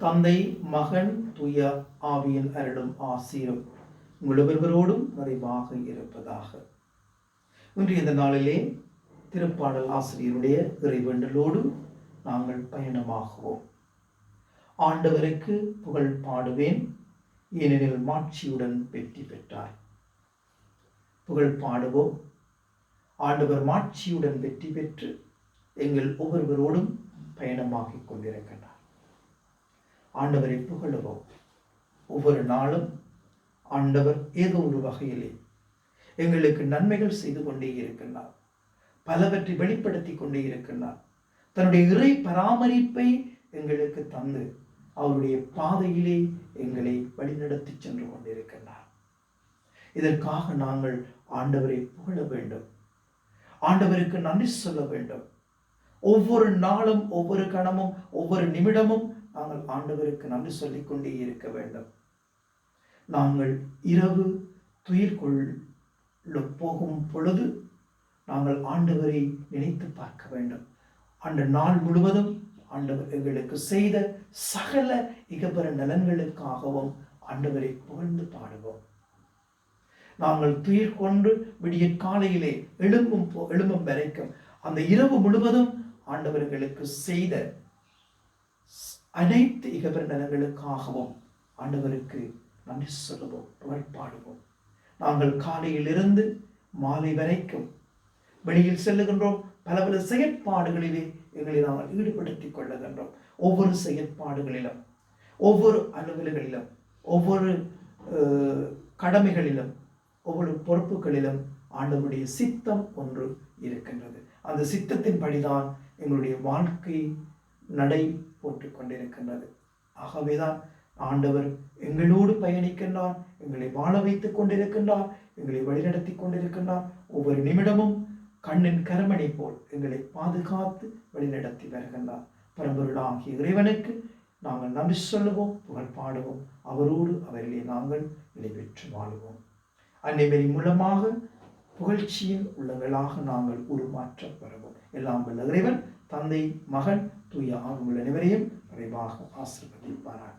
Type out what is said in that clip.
தந்தை மகன் துய ஆவியின் அருளும் ஆசீரும் உங்கள் ஒவ்வொருவரோடும் நிறைவாக இருப்பதாக. இன்று இந்த நாளிலே திருப்பாடல் ஆசிரியருடைய இறைவேண்டலோடு நாங்கள் பயணமாகுவோம். ஆண்டவருக்கு புகழ் பாடுவேன் ஏனெனில் மாட்சியுடன் வெற்றி பெற்றார். புகழ் பாடுவோம் ஆண்டவர் மாட்சியுடன் வெற்றி பெற்று எங்கள் ஒவ்வொருவரோடும் பயணமாகிக் கொண்டிருக்கின்றார். ஆண்டவரை புகழுவோம். ஒவ்வொரு நாளும் ஆண்டவர் ஏதோ ஒரு வகையிலே எங்களுக்கு நன்மைகள் செய்து கொண்டே இருக்கின்றார். பலவற்றை வெளிப்படுத்தி கொண்டே இருக்கின்றார். தன்னுடைய இறை பராமரிப்பை எங்களுக்கு தந்து அவருடைய பாதையிலே எங்களை வழிநடத்தி சென்று கொண்டிருக்கின்றார். இதற்காக நாங்கள் ஆண்டவரை புகழ வேண்டும். ஆண்டவருக்கு நன்றி சொல்ல வேண்டும். ஒவ்வொரு நாளும் ஒவ்வொரு கணமும் ஒவ்வொரு நிமிடமும் நாங்கள் ஆண்டவருக்கு நன்றி சொல்லிக்கொண்டே இருக்க வேண்டும். நாங்கள் இரவு துயிர் கொள்ள போகும் பொழுது நாங்கள் ஆண்டவரை நினைத்து பார்க்க வேண்டும். அந்த நாள் முழுவதும் ஆண்டவர் எங்களுக்கு செய்த சகல இகபர நலன்களுக்காகவும் ஆண்டவரை புகழ்ந்து பாடுவோம். நாங்கள் துயிர் கொண்டு விடிய காலையிலே எழும்பும் போ எழும்பும் வரைக்கும் அந்த இரவு முழுவதும் ஆண்டவர்களுக்கு செய்த அனைத்து இகபர ஆண்டவருக்கு நன்றி சொல்லுவோம் புகழ் பாடுவோம் நாங்கள் காலையிலிருந்து மாலை வரைக்கும் வெளியில் செல்லுகின்றோம். பல பல செயற்பாடுகளிலே எங்களை நாங்கள் ஈடுபடுத்திக் கொள்ளுகின்றோம். ஒவ்வொரு செயற்பாடுகளிலும் ஒவ்வொரு அலுவல்களிலும் ஒவ்வொரு கடமைகளிலும் ஒவ்வொரு பொறுப்புகளிலும் ஆண்டவருடைய சித்தம் ஒன்று இருக்கின்றது. அந்த சித்தத்தின்படிதான் எங்களுடைய வாழ்க்கை நடை போட்டு கொண்டிருக்கின்றது. ஆகவேதான் ஆண்டவர் எங்களோடு பயணிக்கின்றார் எங்களை வாழ வைத்துக் கொண்டிருக்கின்றார் எங்களை வழிநடத்தி கொண்டிருக்கின்றார். ஒவ்வொரு நிமிடமும் கண்ணின் கருமணி போல் எங்களை பாதுகாத்து வழிநடத்தி வருகின்றார். பரம்பொருளாகிய இறைவனுக்கு நாங்கள் நன்றி சொல்லுவோம் புகழ் பாடுவோம். அவரோடு அவரிலே நாங்கள் நிலைபெற்று வாழுவோம். அன்னைமரி மூலமாக புகழ்ச்சியின் உள்ளங்களாக நாங்கள் உருமாற்றம் பெறுவோம். எல்லாம் வல்ல இறைவன் தந்தை மகன் தூய ஆகும் அனைவரையும் விரைவாக ஆசிர்வதிப்பாராக.